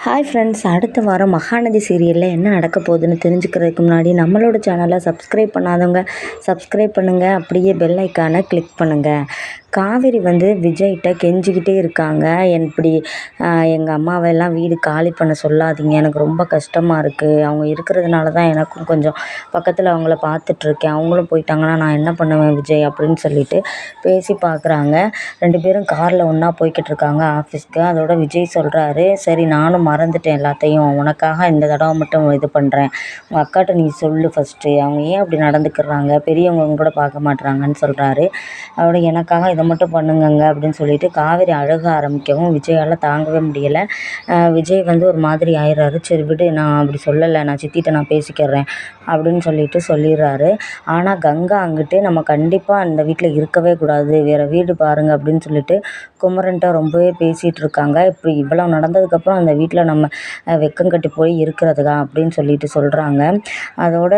Hi friends அடுத்த வாரம் மகாநதி சீரியலில் என்ன நடக்க போகுதுன்னு தெரிஞ்சுக்கிறதுக்கு முன்னாடி நம்மளோட சேனலை சப்ஸ்கிரைப் பண்ணாதவங்க சப்ஸ்கிரைப் பண்ணுங்கள் அப்படியே பெல் ஐக்கானை கிளிக் பண்ணுங்கள் காவேரி வந்து விஜய்கிட்ட கெஞ்சிக்கிட்டே இருக்காங்க. என் இப்படி எங்கள் அம்மாவெல்லாம் வீடு காலி பண்ண சொல்லாதீங்க. எனக்கு ரொம்ப கஷ்டமாக இருக்குது அவங்க இருக்கிறதுனால தான் எனக்கும் கொஞ்சம் பக்கத்தில் அவங்கள பார்த்துட்ருக்கேன். அவங்களும் போயிட்டாங்கன்னா நான் என்ன பண்ணுவேன் விஜய் அப்படின்னு சொல்லிட்டு பேசி பார்க்குறாங்க. ரெண்டு பேரும் காரில் ஒன்றா போய்கிட்டு இருக்காங்க ஆஃபீஸ்க்கு. அதோட விஜய் சொல்கிறாரு சரி நானும் மறந்துட்டேன் எல்லாத்தையும். உனக்காக இந்த தடவை மட்டும் இது பண்ணுறேன் உங்கள் அக்காட்ட நீ சொல்லு ஃபஸ்ட்டு அவங்க ஏன் அப்படி நடந்துக்கிறாங்க? பெரியவங்க கூட பார்க்க மாட்றாங்கன்னு சொல்கிறாரு அதோட எனக்காக அதை மட்டும் பண்ணுங்கங்க அப்படின்னு சொல்லிட்டு காவேரி அழுக ஆரம்பிக்கவும் விஜயால் தாங்கவே முடியலை. விஜய் வந்து ஒரு மாதிரி ஆயிடுறாரு சரி விடு நான் அப்படி சொல்லலை நான் சித்திகிட்ட நான் பேசிக்கிறேன் அப்படின்னு சொல்லிட்டு சொல்லிடுறாரு. ஆனால் கங்கா அங்கிட்டு நம்ம கண்டிப்பாக அந்த வீட்டில் இருக்கவே கூடாது. வேறு வீடு பாருங்கள் அப்படின்னு சொல்லிட்டு குமரன்ட்ட ரொம்பவே பேசிகிட்டு இருக்காங்க. இப்படி இவ்வளோ நடந்ததுக்கப்புறம் அந்த வீட்டில் நம்ம வெக்கம் கட்டி போய் இருக்கிறதுக்கா அப்படின்னு சொல்லிட்டு சொல்கிறாங்க அதோட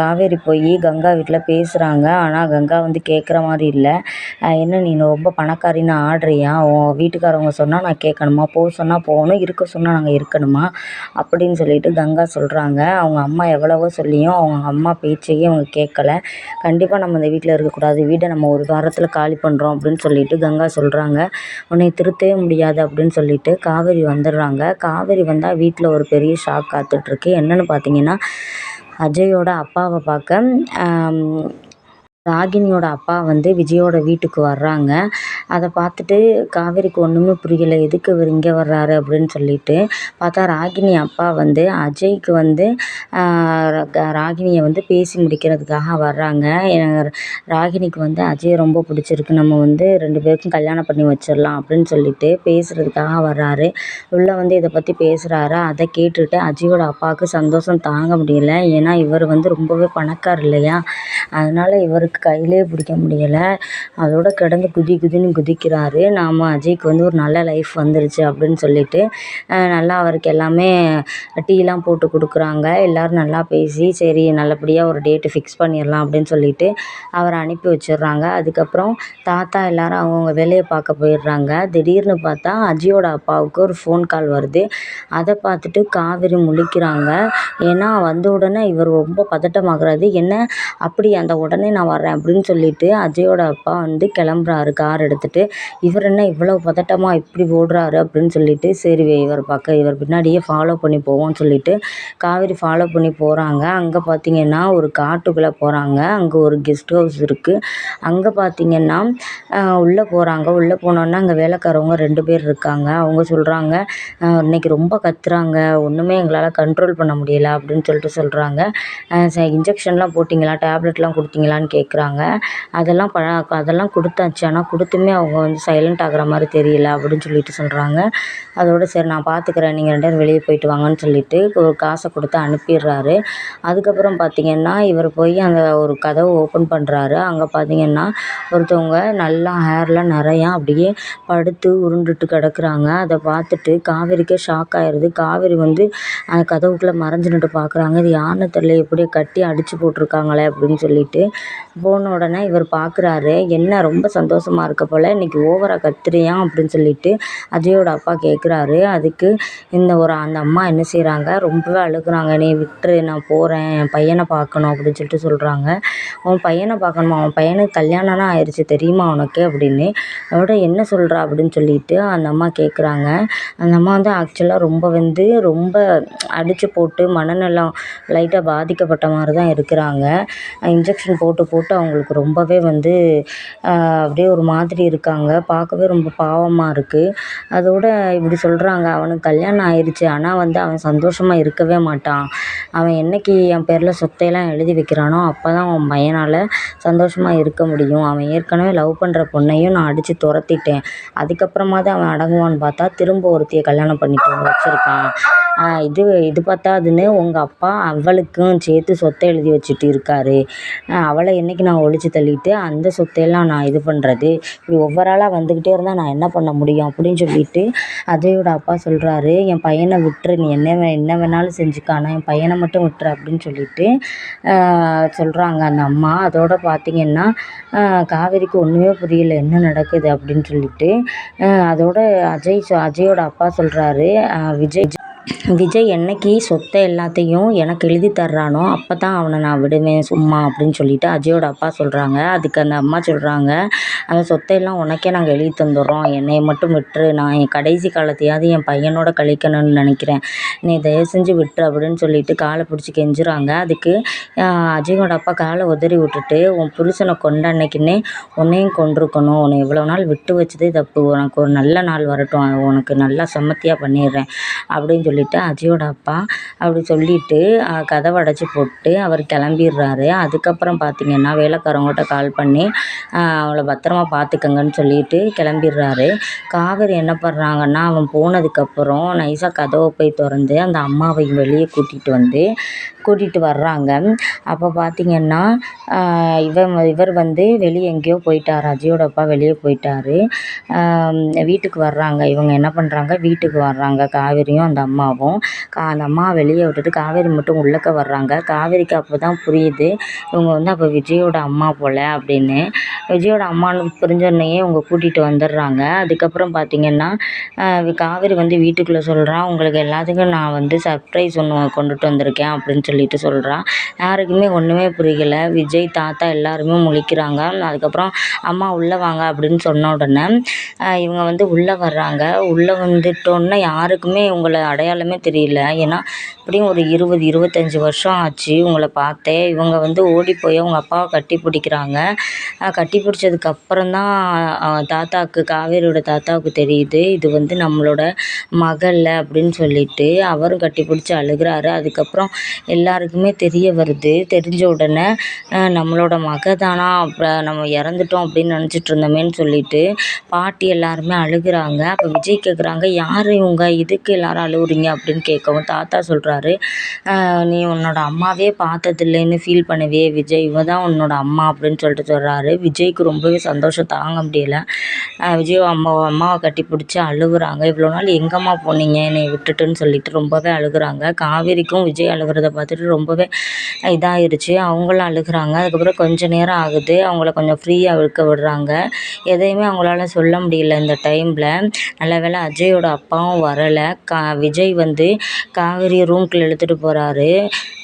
காவேரி போய் கங்கா வீட்டில் பேசுகிறாங்க ஆனால் கங்கா வந்து கேட்குற மாதிரி இல்லை. என்ன நீ ரொம்ப பணக்காரின்னு ஆடுறியா? உன் வீட்டுக்காரவங்க சொன்னால் நான் கேட்கணுமா? போக சொன்னால் போகணும் இருக்க சொன்னால் நாங்கள் இருக்கணுமா? அப்படின்னு சொல்லிட்டு கங்கா சொல்கிறாங்க அவங்க அம்மா எவ்வளவோ சொல்லியும் அவங்க அம்மா பேச்சையே அவங்க கேட்கல. கண்டிப்பாக நம்ம இந்த வீட்டில் இருக்கக்கூடாது. வீடை நம்ம ஒரு வாரத்தில் காலி பண்ணுறோம் அப்படின்னு சொல்லிட்டு கங்கா சொல்கிறாங்க உன்னை திருத்தவே முடியாது அப்படின்னு சொல்லிட்டு காவேரி வந்துடுறாங்க. காவேரி வந்தால் வீட்டில் ஒரு பெரிய ஷாக் காத்துட்ருக்கு என்னென்னு பார்த்தீங்கன்னா அஜயோட அப்பாவை பார்க்க ராகினியோட அப்பா வந்து விஜயோட வீட்டுக்கு வர்றாங்க. அதை பார்த்துட்டு காவேரிக்கு ஒன்றுமே புரியலை. எதுக்கு இவர் இங்கே வர்றாரு அப்படின்னு சொல்லிட்டு பார்த்தா ராகினி அப்பா வந்து அஜய்க்கு வந்து ராகினியை வந்து பேசி முடிக்கிறதுக்காக வர்றாங்க. ராகினிக்கு வந்து அஜய் ரொம்ப பிடிச்சிருக்கு. நம்ம வந்து ரெண்டு பேருக்கும் கல்யாணம் பண்ணி வச்சிடலாம் அப்படின்னு சொல்லிட்டு பேசுகிறதுக்காக வர்றாரு. உள்ளே வந்து இதை பற்றி பேசுகிறாரு அதை கேட்டுட்டு அஜயோட அப்பாவுக்கு சந்தோஷம் தாங்க முடியல. ஏன்னா இவர் வந்து ரொம்பவே பணக்கார் இல்லையா? அதனால் இவருக்கு கையிலே பிடிக்க முடியலை. அதோட கிடந்து குதி குதின்னு குதிக்கிறாரு. நாம் அஜய்க்கு வந்து ஒரு நல்ல லைஃப் வந்துருச்சு அப்படின்னு சொல்லிட்டு நல்லா அவருக்கு எல்லாமே டீலாம் போட்டு கொடுக்குறாங்க. எல்லோரும் நல்லா பேசி சரி நல்லபடியாக ஒரு டேட்டு ஃபிக்ஸ் பண்ணிடலாம் அப்படின்னு சொல்லிட்டு அவரை அனுப்பி வச்சிடுறாங்க. அதுக்கப்புறம் தாத்தா எல்லாரும் அவங்கவுங்க வேலையை பார்க்க போயிடுறாங்க. திடீர்னு பார்த்தா அஜயோட அப்பாவுக்கு ஒரு ஃபோன் கால் வருது. அதை பார்த்துட்டு காவேரி முழிக்கிறாங்க. ஏன்னா வந்த உடனே இவர் ரொம்ப பதட்டமாகுறாரு. என்ன? அப்படி அந்த உடனே நான் வரேன் அப்படின்னு சொல்லிட்டு அஜயோட அப்பா வந்து கிளம்புறாரு கார் எடுத்துகிட்டு இவர் என்ன இவ்வளோ பதட்டமாக இப்படி ஓடுறாரு? அப்படின்னு சொல்லிட்டு சரி இவர் பார்க்க இவர் பின்னாடியே ஃபாலோ பண்ணி போவோம்னு சொல்லிட்டு காவேரி ஃபாலோ பண்ணி போகிறாங்க அங்கே பார்த்தீங்கன்னா ஒரு காட்டுக்குள்ளே போகிறாங்க அங்கே ஒரு கெஸ்ட் ஹவுஸ் இருக்குது அங்கே பார்த்தீங்கன்னா உள்ளே போகிறாங்க உள்ளே போனோன்னே அங்கே வேலைக்காரவங்க ரெண்டு பேர் இருக்காங்க. அவங்க சொல்கிறாங்க இன்னைக்கு ரொம்ப கத்துறாங்க. ஒன்றுமே எங்களால் கண்ட்ரோல் பண்ண முடியல. அப்படின்னு சொல்லிட்டு சொல்கிறாங்க இன்ஜெக்ஷன்லாம் போட்டிங்களா? டேப்லெட்லாம் கொடுத்தீங்களான்னு கேட்குறாங்க அதெல்லாம் ப அதெல்லாம் கொடுத்தாச்சு. ஆனால் கொடுத்துமே அவங்க வந்து சைலண்ட் ஆகிற மாதிரி தெரியல அப்படின்னு சொல்லிட்டு சொல்கிறாங்க அதோட சரி நான் பார்த்துக்கிறேன் நீங்கள் ரெண்டு பேரும் வெளியே போயிட்டு வாங்கன்னு சொல்லிட்டு ஒரு காசை கொடுத்து அனுப்பிடுறாரு. அதுக்கப்புறம் பார்த்திங்கன்னா இவர் போய் அந்த ஒரு கதவை ஓப்பன் பண்ணுறாரு அங்கே பார்த்திங்கன்னா ஒருத்தவங்க நல்லா ஹேர்லாம் நிறையா அப்படியே படுத்து உருண்டுட்டு கிடக்குறாங்க. அதை பார்த்துட்டு காவேரிக்கே ஷாக் ஆயிடுது காவேரி வந்து அந்த கதவுக்குள்ளே மறைஞ்சு நின்று பார்க்குறாங்க இது யாருன்னு தெரியல. எப்படியோ கட்டி அடித்து போட்டிருக்காங்களே அப்படின்னு சொல்லிட்டு போன உடனே இவர் பார்க்குறாரு என்ன ரொம்ப சந்தோஷமாக இருக்க போல் இன்றைக்கி ஓவராக கத்துறியா அப்படின்னு சொல்லிட்டு அஜயோட அப்பா கேட்குறாரு அதுக்கு இந்த ஒரு அந்த அம்மா என்ன செய்கிறாங்க ரொம்பவே அழுகுறாங்க. நீ விட்டுரு நான் போகிறேன் என் பையனை பார்க்கணும் அப்படின்னு சொல்லிட்டு சொல்கிறாங்க உன் பையனை பார்க்கணுமா? உன் பையனுக்கு கல்யாணம்லாம் ஆயிடுச்சு தெரியுமா உனக்கு? அப்படின்னு. அவட என்ன சொல்கிறா அப்படின்னு சொல்லிட்டு அந்த அம்மா கேட்குறாங்க அந்த அம்மா வந்து ஆக்சுவலாக ரொம்ப வந்து ரொம்ப அடித்து போட்டு மனநலம் லைட்டாக பாதிக்கப்பட்ட மாதிரி தான் இருக்கிறாங்க. இன்ஜெக்ஷன் போட்டு போட்டு அவங்களுக்கு ரொம்பவே வந்து அப்படியே ஒரு மாதிரி இருக்காங்க. பார்க்கவே ரொம்ப பாவமாக இருக்குது அதோட இப்படி சொல்கிறாங்க அவனுக்கு கல்யாணம் ஆயிடுச்சு ஆனால் வந்து அவன் சந்தோஷமாக இருக்கவே மாட்டான். அவன் என்னைக்கு என் பேரில் சொத்தையெல்லாம் எழுதி வைக்கிறானோ அப்போ தான் அவன் பையனால் சந்தோஷமாக இருக்க முடியும். அவன் ஏற்கனவே லவ் பண்ணுற பொண்ணையும் நான் அடித்து துரத்திட்டேன். அதுக்கப்புறமா தான் அவன் அடங்குவான்னு பார்த்தா திரும்ப ஒருத்தியை கல்யாணம் பண்ணிட்டு வச்சுருக்கான். இது இது பத்தாதுன்னு உங்கள் அப்பா அவளுக்கும் சேர்த்து சொத்தை எழுதி வச்சுட்டு இருக்கார். அவளை என்றைக்கு நான் ஒழிச்சு தள்ளிட்டு அந்த சொத்தையெல்லாம் நான் இது பண்ணுறது இப்படி ஒவ்வொரு ஆளாக வந்துக்கிட்டே இருந்தால் நான் என்ன பண்ண முடியும் அப்படின்னு சொல்லிட்டு அஜயோட அப்பா சொல்கிறாரு என் பையனை விட்டுரு நீ என்ன வே என்ன வேணாலும் செஞ்சுக்க ஆனால் என் பையனை மட்டும் விட்டுரு அப்படின்னு சொல்லிட்டு சொல்கிறாங்க அந்த அம்மா. அதோட பார்த்திங்கன்னா காவேரிக்கு ஒன்றுமே புரியல என்ன நடக்குது அப்படின்னு சொல்லிட்டு அதோட அஜய் அஜயோட அப்பா சொல்கிறாரு விஜய் விஜய் என்னைக்கு சொத்தை எல்லாத்தையும் எனக்கு எழுதி தர்றானோ அப்போ தான் அவனை நான் விடுவேன் சும்மா அப்படின்னு சொல்லிட்டு அஜயோட அப்பா சொல்கிறாங்க அதுக்கு அந்த அம்மா சொல்கிறாங்க அந்த சொத்தையெல்லாம் உனக்கே நாங்கள் எழுதி தந்துடுறோம். என்னையை மட்டும் விட்டுரு. நான் என் கடைசி காலத்தையாவது என் பையனோட கழிக்கணும்னு நினைக்கிறேன். நீ தயவு செஞ்சு விட்டுரு அப்படின்னு சொல்லிட்டு காலை பிடிச்சி கெஞ்சுறாங்க. அதுக்கு அஜயோட அப்பா காலை உதறி விட்டுட்டு உன் புருஷனை கொண்ட அன்னைக்குன்னே உன்னையும் கொண்டிருக்கணும் உன்னை இவ்வளோ நாள் விட்டு வச்சதே தப்பு. உனக்கு ஒரு நல்ல நாள் வரட்டும். உனக்கு நல்லா செம்மத்தியாக பண்ணிடுறேன். அப்படின்னு சொல்லிட்டு அஜயோட அப்பா அப்படி சொல்லிட்டு கதவை அடைச்சி போட்டு அவர் கிளம்பிடுறாரு. அதுக்கப்புறம் பார்த்திங்கன்னா வேலைக்காரவங்கள்ட்ட கால் பண்ணி அவளை பத்திரமா பார்த்துக்கங்கன்னு சொல்லிட்டு கிளம்பிடுறாரு. காவேரி என்ன பண்ணுறாங்கன்னா அவன் போனதுக்கப்புறம் நைஸாக கதவை போய் திறந்து அந்த அம்மாவையும் வெளியே கூட்டிகிட்டு வந்து கூட்டிகிட்டு வர்றாங்க. அப்போ பார்த்திங்கன்னா இவன் இவர் வந்து வெளியே எங்கேயோ போயிட்டார். அஜயோட அப்பா வெளியே போயிட்டார். வீட்டுக்கு வர்றாங்க. இவங்க என்ன பண்ணுறாங்க வீட்டுக்கு வர்றாங்க. காவேரியும் அந்த அம்மாவும். கா அந்த அம்மா வெளியே விட்டுட்டு காவேரி மட்டும் உள்ளக்க வர்றாங்க. காவேரிக்கு அப்போ தான் புரியுது. இவங்க வந்து அப்போ விஜயோட அம்மா போல் அப்படின்னு. விஜயோட அம்மான்னு புரிஞ்சோடனேயே இவங்க கூட்டிகிட்டு வந்துடுறாங்க. அதுக்கப்புறம் பார்த்திங்கன்னா காவேரி வந்து வீட்டுக்குள்ளே சொல்கிறான் உங்களுக்கு எல்லாத்துக்கும் நான் வந்து சர்ப்ரைஸ் ஒன்று கொண்டுட்டு வந்திருக்கேன் அப்படின்னு சொல்லி சொல்லிட்டு சொல்கிறான் யாருக்குமே ஒன்றுமே புரியலை. விஜய் தாத்தா எல்லாருமே முழிக்கிறாங்க. அதுக்கப்புறம் அம்மா உள்ளே வாங்க அப்படின்னு சொன்ன உடனே இவங்க வந்து உள்ளே வர்றாங்க. உள்ளே வந்துட்டோன்னே யாருக்குமே இவங்கள அடையாளமே தெரியல. ஏன்னா எப்படியும் ஒரு இருபது இருபத்தஞ்சி வருஷம் ஆச்சு இவங்களை பார்த்தே. இவங்க வந்து ஓடி போய் அவங்க அப்பாவை கட்டி பிடிக்கிறாங்க. கட்டி பிடிச்சதுக்கப்புறம் தான் தாத்தாவுக்கு காவேரியோட தாத்தாவுக்கு தெரியுது. இது வந்து நம்மளோட மகள் அப்படின்னு சொல்லிட்டு அவரும் கட்டி பிடிச்சி அழுகிறாரு. அதுக்கப்புறம் எல்லாருக்குமே தெரிய வருது. தெரிஞ்ச உடனே நம்மளோட மக தானா அப்போ நம்ம இறந்துட்டோம் அப்படின்னு நினச்சிட்டு இருந்தோமேன்னு சொல்லிட்டு பாட்டி எல்லாருமே அழுகுறாங்க. அப்போ விஜய் கேட்குறாங்க யார் இவங்க? இதுக்கு எல்லாரும் அழுகுறீங்க அப்படின்னு கேட்கவும் தாத்தா சொல்கிறாரு நீ உன்னோட அம்மாவே பார்த்ததில்லைன்னு ஃபீல் பண்ணவே விஜய். இவ தான் உன்னோட அம்மா அப்படின்னு சொல்லிட்டு சொல்கிறாரு விஜய்க்கு ரொம்பவே சந்தோஷம் தாங்க முடியல. விஜய் அம்மா அம்மாவை கட்டி பிடிச்சி அழுகுறாங்க. இவ்வளோ நாள் எங்கேம்மா போனீங்க? என்னை விட்டுட்டுன்னு சொல்லிட்டு ரொம்பவே அழுகுறாங்க. காவேரிக்கும் விஜய் அழுகிறத பார்த்து பார்த்துட்டு ரொம்பவே இதாகிருச்சு அவங்களும் அழுகுறாங்க. அதுக்கப்புறம் கொஞ்சம் நேரம் ஆகுது. அவங்கள கொஞ்சம் ஃப்ரீயாக இருக்க விடுறாங்க. எதையுமே அவங்களால சொல்ல முடியல இந்த டைமில் நல்ல வேளை அஜயோட அப்பாவும் வரலை. கா விஜய் வந்து காவேரி ரூம்குள்ளே இழுத்துட்டு போகிறாரு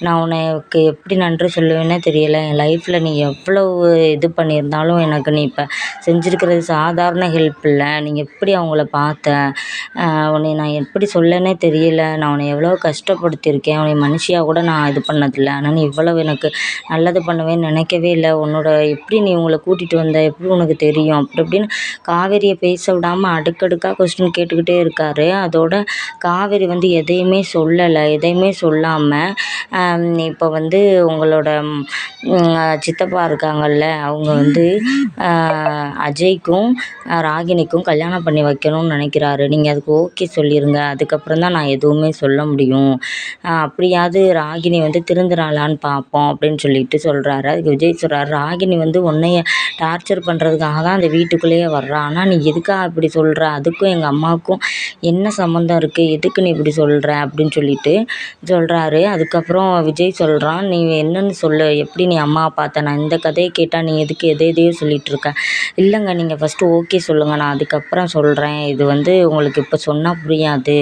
நான் உனக்கு எப்படி நன்றி சொல்லுவேன்னே தெரியலை. என் லைஃப்பில் நீ எவ்வளவு இது பண்ணியிருந்தாலும் எனக்கு நீ இப்போ செஞ்சுருக்கிறது சாதாரண ஹெல்ப் இல்லை. நீங்கள் எப்படி அவங்கள பார்த்த? உன்னை நான் எப்படி சொல்லனே தெரியல. நான் உன்னை எவ்வளோ கஷ்டப்படுத்தியிருக்கேன். உன்னை மனுஷியாக கூட நான் நான் இது பண்ணதில்லை. ஆனால் நீ இவ்வளவு எனக்கு நல்லது பண்ணுவேன்னு நினைக்கவே இல்லை. உன்னோட எப்படி நீ இவங்கள கூட்டிகிட்டு வந்த? எப்படி உனக்கு தெரியும்? அப்படி இப்படின்னு காவேரியை பேச விடாமல் அடுக்கடுக்காக கொஸ்டின் கேட்டுக்கிட்டே இருக்கார். அதோட காவேரி வந்து எதையுமே சொல்லலை. எதையுமே சொல்லாமல் இப்போ வந்து உங்களோட சித்தப்பா இருக்காங்கல்ல அவங்க வந்து அஜய்க்கும் ராகினிக்கும் கல்யாணம் பண்ணி வைக்கணும்னு நினைக்கிறாரு. நீங்கள் அதுக்கு ஓகே சொல்லிடுங்க அதுக்கப்புறம் தான் நான் எதுவுமே சொல்ல முடியும். அப்படியாவது ராகி ராகினி வந்து திருந்துறாளான்னு பார்ப்போம் அப்படின்னு சொல்லிட்டு சொல்கிறாரு அதுக்கு விஜய் சொல்கிறாரு ராகினி வந்து உன்னைய டார்ச்சர் பண்ணுறதுக்காக தான் அந்த வீட்டுக்குள்ளேயே வர்றா. ஆனால் நீ எதுக்காக இப்படி சொல்கிற அதுக்கும் எங்கள் அம்மாவுக்கும் என்ன சம்மந்தம் இருக்குது எதுக்கு நீ இப்படி சொல்கிற அப்படின்னு சொல்லிட்டு சொல்கிறாரு அதுக்கப்புறம் விஜய் சொல்கிறான் நீ என்னன்னு சொல்லு. எப்படி நீ அம்மாவை பார்த்த? நான் இந்த கதையை கேட்டால் நீ எதுக்கு எதை எதையோ சொல்லிகிட்ருக்க இல்லைங்க நீங்கள் ஃபஸ்ட்டு ஓகே சொல்லுங்கள் நான் அதுக்கப்புறம் சொல்கிறேன் இது வந்து உங்களுக்கு இப்போ சொன்னால் புரியாது.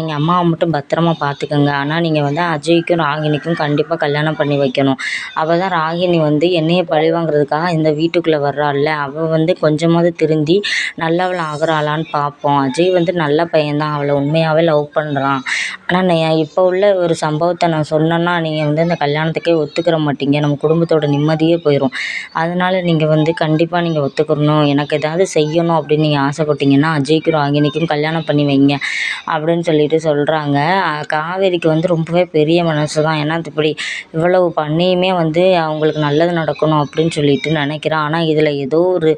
நீங்கள் அம்மாவை மட்டும் பத்திரமா பார்த்துக்கங்க. ஆனால் நீங்கள் வந்து அஜய்க்கும் ராகினிக்கும் கண்டிப்பாக கல்யாணம் பண்ணி வைக்கணும். அவள் தான் ராகினி வந்து என்னையை பழிவாங்கிறதுக்காக இந்த வீட்டுக்குள்ளே வர்றாள்ல. அவள் வந்து கொஞ்சமாவது திருந்தி நல்லவள் ஆகுறாளான்னு பார்ப்போம் அஜய் வந்து நல்ல பையன்தான். அவளை உண்மையாகவே லவ் பண்ணுறான் ஆனால் நான் இப்போ உள்ள ஒரு சம்பவத்தை நான் சொன்னேன்னா நீங்கள் வந்து அந்த கல்யாணத்துக்கே ஒத்துக்கிற மாட்டீங்க. நம்ம குடும்பத்தோட நிம்மதியே போயிடும் அதனால் நீங்கள் வந்து கண்டிப்பாக நீங்கள் ஒத்துக்கிறணும் எனக்கு ஏதாவது செய்யணும் அப்படின்னு நீங்கள் ஆசைப்பட்டீங்கன்னா அஜய்க்கும் ராகினிக்கும் கல்யாணம் பண்ணி வைங்க அப்படின்னு சொல்லிட்டு சொல்கிறாங்க காவேரிக்கு வந்து ரொம்பவே பெரிய மனசு தான். ஏன்னா இப்படி இவ்வளவு பண்ணியுமே வந்து அவங்களுக்கு நல்லது நடக்கணும் அப்படின்னு சொல்லிட்டு நினைக்கிறான். ஆனால் இதில் ஏதோ ஒரு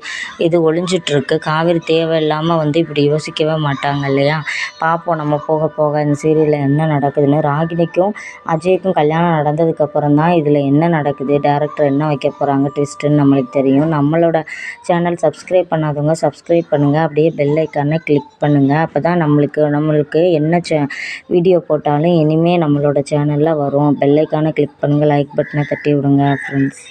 இது ஒளிஞ்சிட்ருக்கு. காவேரி தேவையில்லாமல் வந்து இப்படி யோசிக்கவே மாட்டாங்க இல்லையா? பார்ப்போம் நம்ம போக போக இந்த சீரியலில் என்ன நடக்குதுன்னு. ராகினிக்கும் அஜய்க்கும் கல்யாணம் நடந்ததுக்கப்புறம் தான் இதில் என்ன நடக்குது? டேரக்டர் என்ன வைக்க போகிறாங்க ட்விஸ்ட்டுன்னு நம்மளுக்கு தெரியும். நம்மளோட சேனல் சப்ஸ்கிரைப் பண்ணாதவங்க சப்ஸ்கிரைப் பண்ணுங்கள் அப்படியே பெல் ஐக்கானை கிளிக் பண்ணுங்கள் அப்போ தான் நம்மளுக்கு நம்மளுக்கு என்ன சே வீடியோ போட்டாலும் இனிமேல் நம்மளோட சேனலில் வரும். பெல் ஐக்கானை கிளிக் பண்ணுங்கள் லைக் பட்டனை தட்டி விடுங்க ஃப்ரெண்ட்ஸ்